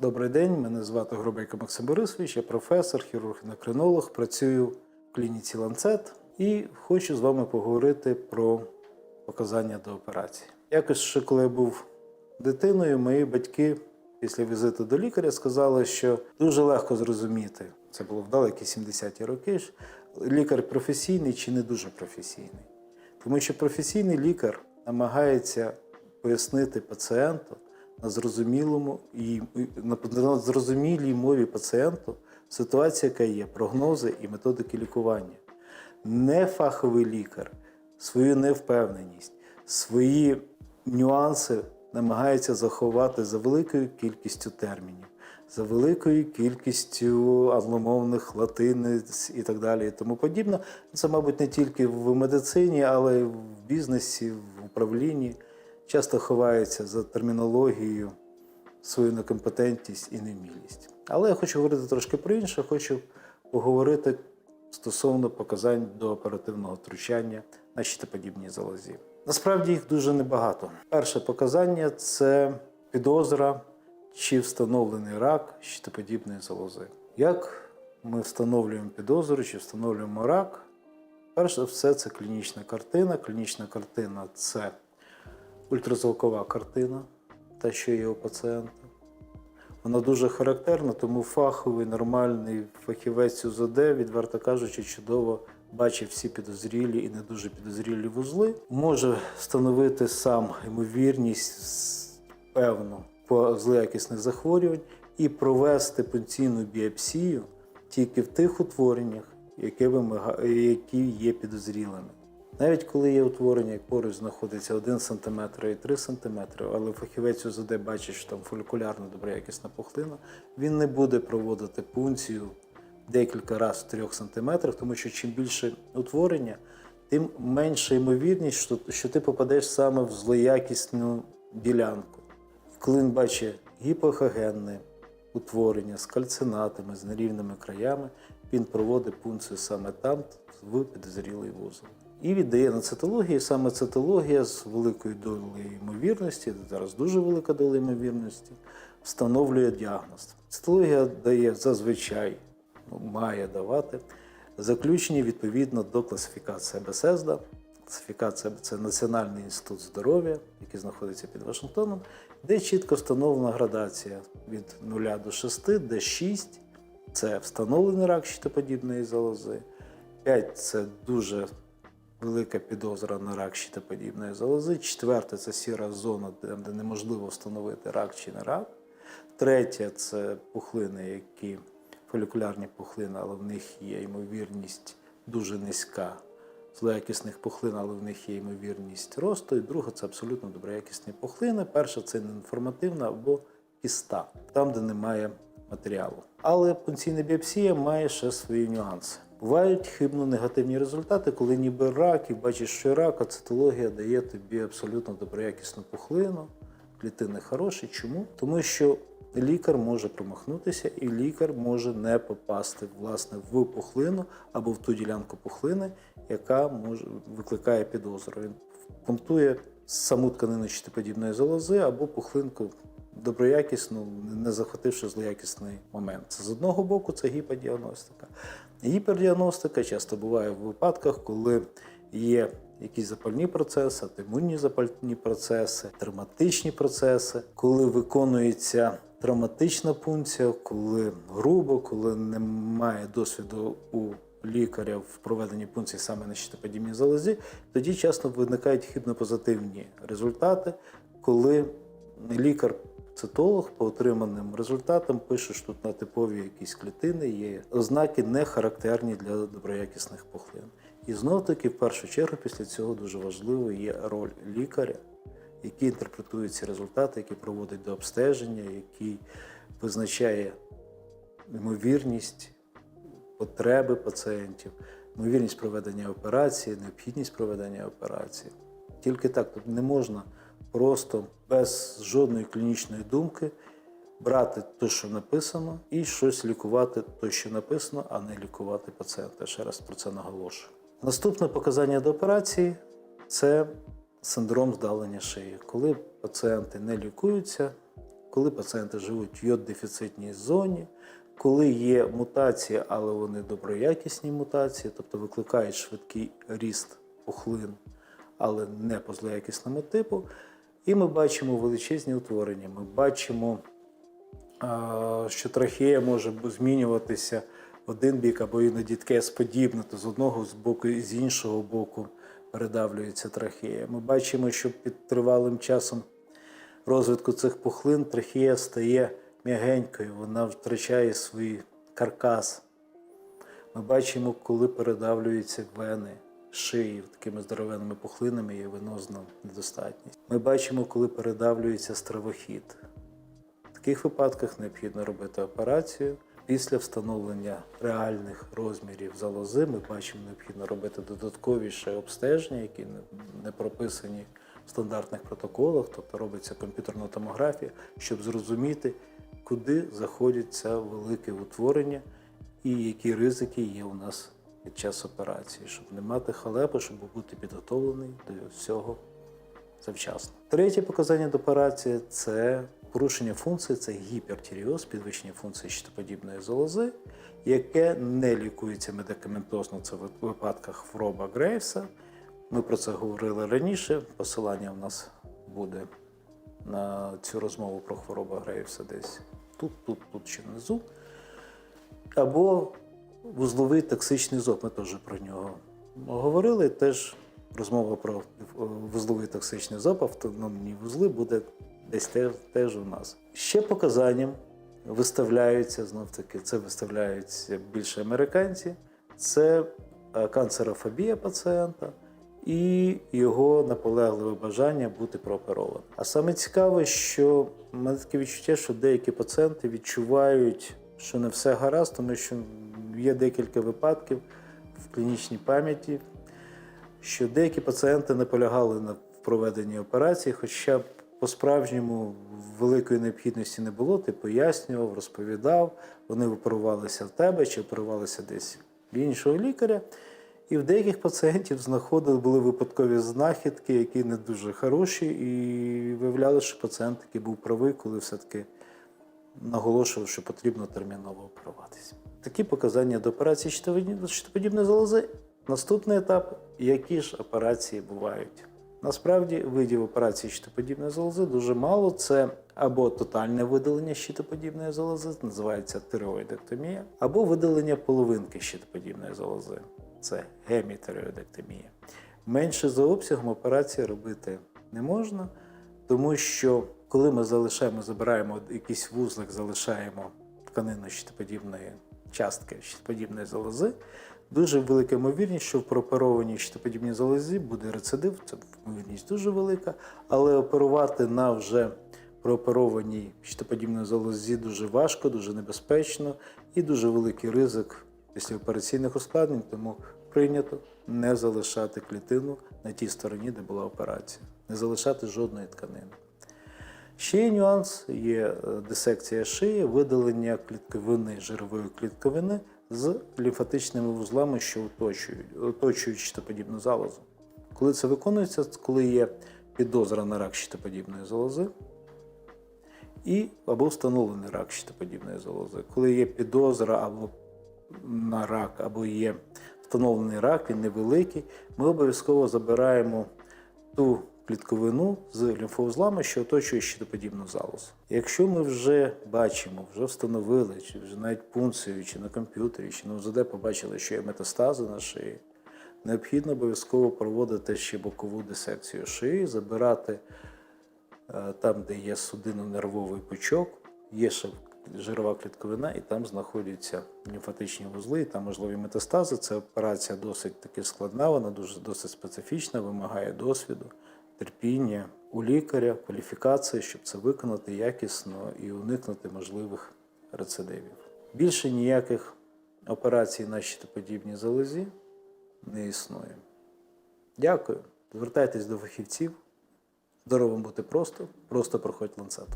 Добрий день, мене звати Грубейко Максим Борисович, я професор, хірург-ендокринолог, працюю в клініці Ланцет і хочу з вами поговорити про показання до операції. Якось ще коли я був дитиною, мої батьки після візиту до лікаря сказали, що дуже легко зрозуміти, це було в далекі 70-ті роки, лікар професійний чи не дуже професійний. Тому що професійний лікар намагається пояснити пацієнту на зрозумілому і на зрозумілій мові пацієнту ситуація, яка є, прогнози і методики лікування. Не фаховий лікар свою невпевненість, свої нюанси намагається заховати за великою кількістю термінів, за великою кількістю англомовних латиниць і так далі, і тому подібне. Це, мабуть, не тільки в медицині, але й в бізнесі, в управлінні часто ховається за термінологією свою некомпетентність і невмілість. Але я хочу говорити трошки про інше, хочу поговорити стосовно показань до оперативного втручання на щитоподібній залозі. Насправді їх дуже небагато. Перше показання це підозра чи встановлений рак щитоподібної залози. Як ми встановлюємо підозру чи встановлюємо рак? Перш за все, це клінічна картина. Клінічна картина це ультразвукова картина, та, що є у пацієнта. Вона дуже характерна, тому фаховий, нормальний фахівець УЗД, відверто кажучи, чудово бачить всі підозрілі і не дуже підозрілі вузли. Може встановити сам ймовірність певну по злоякісних захворювань і провести пункційну біопсію тільки в тих утвореннях, які є підозрілими. Навіть коли є утворення, як поруч знаходиться 1 см і 3 см, але фахівець УЗД бачить, що там фолікулярна доброякісна пухлина, він не буде проводити пункцію декілька разів в 3 см, тому що чим більше утворення, тим менша ймовірність, що, що ти попадеш саме в злоякісну ділянку. Коли він бачить гіпохагенне утворення з кальцинатами, з нерівними краями, він проводить пункцію саме там, в підозрілий вузол. І віддає на цитологію. Саме цитологія з великою долею ймовірності, зараз дуже велика доля ймовірності, встановлює діагноз. Цитологія дає зазвичай, ну, має давати заключення відповідно до класифікації БСЕСДА. Класифікація це Національний інститут здоров'я, який знаходиться під Вашингтоном, де чітко встановлена градація від 0 до 6, де 6 це встановлений рак щитоподібної залози, 5 це дуже велика підозра на рак щитоподібної залози. Четверте це сіра зона, де, неможливо встановити рак чи не рак. Третє це пухлини, які фолікулярні пухлини, але в них є ймовірність дуже низька. Злоякісних пухлин, але в них є ймовірність росту. І друге це абсолютно доброякісні пухлини. Перше це неінформативна або кіста, там, де немає матеріалу. Але пункційна біопсія має ще свої нюанси. Бувають хибно негативні результати, коли ніби рак, і бачиш, що рак, а цитологія дає тобі абсолютно доброякісну пухлину, клітини хороші. Чому? Тому що лікар може промахнутися, і лікар може не попасти власне в пухлину або в ту ділянку пухлини, яка може викликає підозру. Він пунктує саму тканину щитоподібної залози або пухлинку доброякісну, не захвативши злоякісний момент. Це з одного боку це гіподіагностика. Гіпердіагностика часто буває в випадках, коли є якісь запальні процеси, автоімунні запальні процеси, травматичні процеси, коли виконується травматична пункція, коли грубо, коли немає досвіду у лікаря в проведенні пункції саме на щитоподібній залозі, тоді часто виникають хибно-позитивні результати, коли лікар Цитолог по отриманим результатам пише, що тут на типові якісь клітини є ознаки не характерні для доброякісних пухлин. І знов таки, в першу чергу, після цього дуже важливою є роль лікаря, який інтерпретує ці результати, який проводить до обстеження, який визначає ймовірність потреби пацієнтів, ймовірність проведення операції, необхідність проведення операції. Тільки так тут не можна просто без жодної клінічної думки брати те, що написано, і щось лікувати те, що написано, а не лікувати пацієнта. Ще раз про це наголошую. Наступне показання до операції це синдром здалення шиї, коли пацієнти не лікуються, коли пацієнти живуть в йод-дефіцитній зоні, коли є мутації, але вони доброякісні мутації, тобто викликають швидкий ріст пухлин, але не по злоякісному типу. І ми бачимо величезні утворення. Ми бачимо, що трахея може змінюватися в один бік, або іноді таке сподібне, з одного з боку і з іншого боку передавлюється трахея. Ми бачимо, що під тривалим часом розвитку цих пухлин трахея стає м'ягенькою, вона втрачає свій каркас. Ми бачимо, коли передавлюються вени шиї такими здоровенними пухлинами є венозна недостатність. Ми бачимо, коли передавлюється стравохід. В таких випадках необхідно робити операцію. Після встановлення реальних розмірів залози ми бачимо, необхідно робити додаткові ще обстеження, які не- прописані в стандартних протоколах, тобто робиться комп'ютерна томографія, щоб зрозуміти, куди заходять це велике утворення і які ризики є у нас під час операції, щоб не мати халепи, щоб бути підготовлений до всього завчасно. Третє показання до операції це порушення функції, це гіпертіріоз, підвищення функції щитоподібної залози, яке не лікується медикаментозно. Це в випадках хвороба Грейвса. Ми про це говорили раніше. Посилання в нас буде на цю розмову про хворобу Грейвса десь тут, тут, тут чи внизу. Або вузловий токсичний зоб. Ми теж про нього говорили. Теж розмова про вузловий токсичний зоб, автономні вузли буде десь теж, теж у нас. Ще показанням виставляються знов таки, це виставляються більше американці. Це е, канцерофобія пацієнта і його наполегливе бажання бути прооперованим. А саме цікаве, що в мене таке відчуття, що деякі пацієнти відчувають, що не все гаразд, тому що є декілька випадків в клінічній пам'яті, що деякі пацієнти наполягали на проведенні операції, хоча б по-справжньому великої необхідності не було, ти пояснював, розповідав, вони оперувалися в тебе чи оперувалися десь в іншого лікаря. І в деяких пацієнтів знаходили були випадкові знахідки, які не дуже хороші, і виявляли, що пацієнт таки був правий, коли все-таки наголошував, що потрібно терміново оперуватися. Такі показання до операції щитоподібної залози. Наступний етап, які ж операції бувають. Насправді видів операції щитоподібної залози дуже мало. Це або тотальне видалення щитоподібної залози, називається тиреоїдектомія, або видалення половинки щитоподібної залози. Це гемітереоїдектомія. Менше за обсягом операції робити не можна, тому що коли ми залишаємо, забираємо якийсь вузлик, залишаємо тканину щитоподібної частки щитоподібної залози, дуже велика ймовірність, що в прооперованій щитоподібній залозі буде рецидив, це ймовірність дуже велика, але оперувати на вже прооперованій щитоподібній залозі дуже важко, дуже небезпечно і дуже великий ризик післяопераційних ускладнень, тому прийнято не залишати клітину на тій стороні, де була операція, не залишати жодної тканини. Ще є нюанс, є е, дисекція шиї, видалення клітковини, жирової клітковини з лімфатичними вузлами, що оточують, оточують щитоподібну залозу. Коли це виконується, коли є підозра на рак щитоподібної залози, і або встановлений рак щитоподібної залози. Коли є підозра або на рак, або є встановлений рак, він невеликий, ми обов'язково забираємо ту клітковину з лімфоузлами, що оточує щитоподібну залозу. Якщо ми вже бачимо, вже встановили, чи вже навіть пункцію, чи на комп'ютері, чи на УЗД побачили, що є метастази на шиї, необхідно обов'язково проводити ще бокову дисекцію шиї, забирати е, там, де є судинно-нервовий пучок, є ще жирова клітковина, і там знаходяться лімфатичні вузли, і там можливі метастази. Це операція досить таки складна, вона дуже досить специфічна, вимагає досвіду, терпіння у лікаря, кваліфікації, щоб це виконати якісно і уникнути можливих рецидивів. Більше ніяких операцій на щитоподібній залозі не існує. Дякую. Звертайтесь до фахівців. Здоровим бути просто, просто проходь ланцет.